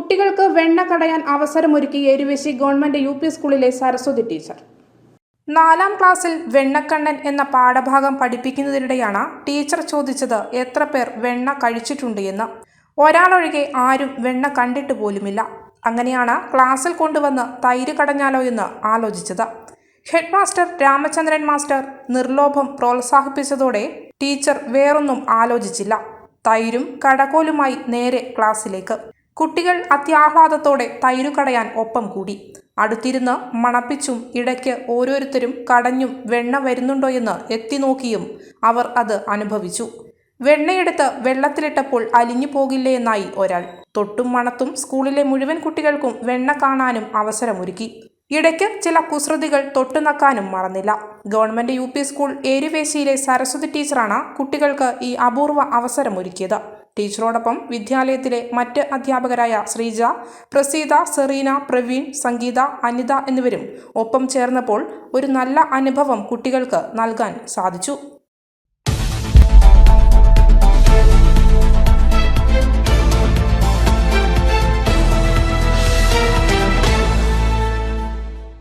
കുട്ടികൾക്ക് വെണ്ണ കടയാൻ അവസരമൊരുക്കി എരുവേശി ഗവൺമെന്റ് യു സ്കൂളിലെ സരസ്വതി ടീച്ചർ. നാലാം ക്ലാസ്സിൽ വെണ്ണക്കണ്ണൻ എന്ന പാഠഭാഗം പഠിപ്പിക്കുന്നതിനിടെയാണ് ടീച്ചർ ചോദിച്ചത് എത്ര പേർ വെണ്ണ കഴിച്ചിട്ടുണ്ട് എന്ന്. ഒരാളൊഴികെ ആരും വെണ്ണ കണ്ടിട്ട് പോലുമില്ല. അങ്ങനെയാണ് ക്ലാസ്സിൽ കൊണ്ടുവന്ന് തൈര് കടഞ്ഞാലോ എന്ന് ആലോചിച്ചത്. ഹെഡ് മാസ്റ്റർ രാമചന്ദ്രൻ മാസ്റ്റർ നിർലോഭം പ്രോത്സാഹിപ്പിച്ചതോടെ ടീച്ചർ വേറൊന്നും ആലോചിച്ചില്ല. തൈരും കടകോലുമായി നേരെ ക്ലാസ്സിലേക്ക്. കുട്ടികൾ അത്യാഹ്ലാദത്തോടെ തൈരു കടയാൻ ഒപ്പം കൂടി. അടുത്തിരുന്ന് മണപ്പിച്ചും ഇടയ്ക്ക് ഓരോരുത്തരും കടഞ്ഞും വെണ്ണ വരുന്നുണ്ടോ എന്ന് എത്തി നോക്കിയും അവർ അത് അനുഭവിച്ചു. വെണ്ണയെടുത്ത് വെള്ളത്തിലിട്ടപ്പോൾ അലിഞ്ഞു പോകില്ലേ എന്നായി ഒരാൾ. തൊട്ടും മണത്തും സ്കൂളിലെ മുഴുവൻ കുട്ടികൾക്കും വെണ്ണ കാണാനും അവസരമൊരുക്കി. ഇടയ്ക്ക് ചില കുസൃതികൾ തൊട്ടുനക്കാനും മറന്നില്ല. ഗവൺമെന്റ് യു സ്കൂൾ ഏരുവേശിയിലെ സരസ്വതി ടീച്ചറാണ് കുട്ടികൾക്ക് ഈ അപൂർവ അവസരമൊരുക്കിയത്. ടീച്ചറോടൊപ്പം വിദ്യാലയത്തിലെ മറ്റ് അധ്യാപകരായ ശ്രീജ പ്രസീത സെറീന പ്രവീൺ സംഗീത അനിത എന്നിവരും ഒപ്പം ചേർന്നപ്പോൾ ഒരു നല്ല അനുഭവം കുട്ടികൾക്ക് നൽകാൻ സാധിച്ചു.